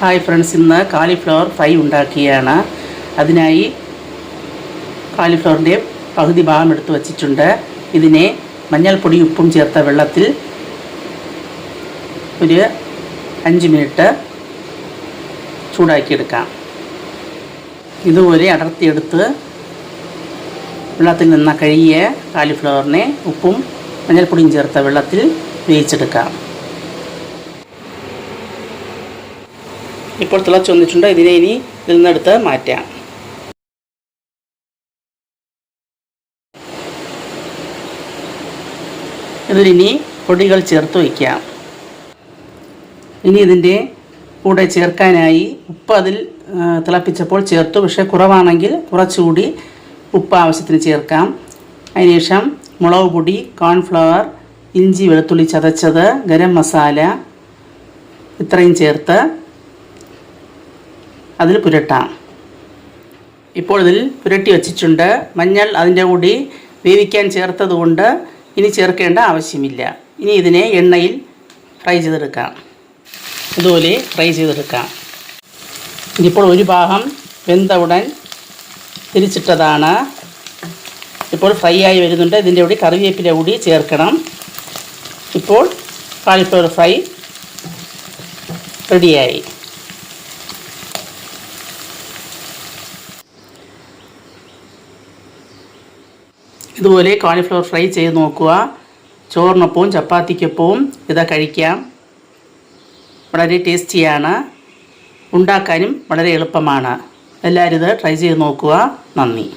Hi friends ഇന്ന് കാലിഫ്ലവർ fry ഉണ്ടാക്കിയാണ്. അതിനായി കാലിഫ്ലവറിന്റെ പകുതി ഭാഗം എടുത്തു വച്ചിട്ടുണ്ട്. ഇതിനെ മഞ്ഞൾപ്പൊടി ഉപ്പും ചേർത്ത വെള്ളത്തിൽ ഒരു അഞ്ച് മിനിറ്റ് ചൂടാക്കിയെടുക്കാം. ഇതുപോലെ അടർത്തിയെടുത്ത് വെള്ളത്തിൽ നിന്ന കഴുകിയ കാലിഫ്ലവറിനെ ഉപ്പും മഞ്ഞൾപ്പൊടിയും ചേർത്ത വെള്ളത്തിൽ വേവിച്ചെടുക്കാം. ഇപ്പോൾ തിളച്ച് വന്നിട്ടുണ്ട്. ഇതിനെ ഇനി ഇതിൽ നിന്നെടുത്ത് മാറ്റാം ഇതിലിനി പൊടികൾ ചേർത്ത് വയ്ക്കാം. ഇനി ഇതിന്റെ കൂടെ ചേർക്കാനായി ഉപ്പ് അതിൽ തിളപ്പിച്ചപ്പോൾ ചേർത്തു. പക്ഷേ കുറവാണെങ്കിൽ കുറച്ചുകൂടി ഉപ്പ് ആവശ്യത്തിന് ചേർക്കാം. അതിനുശേഷം മുളക് പൊടി കോൺഫ്ലവർ ഇഞ്ചി വെളുത്തുള്ളി ചതച്ചത് ഗരം മസാല ഇത്രയും ചേർത്ത് അതിൽ പുരട്ടാം. ഇപ്പോൾ ഇതിൽ പുരട്ടി വച്ചിട്ടുണ്ട്. മഞ്ഞൾ അതിന്റെ കൂടി വേവിക്കാൻ ചേർത്തതുകൊണ്ട് ഇനി ചേർക്കേണ്ട ആവശ്യമില്ല. ഇനി ഇതിനെ എണ്ണയിൽ ഫ്രൈ ചെയ്തെടുക്കാം. അതുപോലെ ഫ്രൈ ചെയ്തെടുക്കാം. ഇതിപ്പോൾ ഒരു ഭാഗം വെന്ത ഉടൻ തിരിച്ചിട്ടതാണ്. ഇപ്പോൾ ഫ്രൈ ആയി വരുന്നുണ്ട്. ഇതിന്റെ കൂടി കറിവേപ്പില കൂടി ചേർക്കണം. ഇപ്പോൾ കാളിഫ്ലവർ ഫ്രൈ റെഡിയായി. ഇതുപോലെ കോളിഫ്ലവർ ഫ്രൈ ചെയ്ത് നോക്കുക. ചോറിനൊപ്പവും ചപ്പാത്തിക്കൊപ്പവും ഇത് കഴിക്കാം. വളരെ ടേസ്റ്റിയാണ്. ഉണ്ടാക്കാനും വളരെ എളുപ്പമാണ്. എല്ലാവരും ഇത് ട്രൈ ചെയ്ത് നോക്കുക. നന്ദി.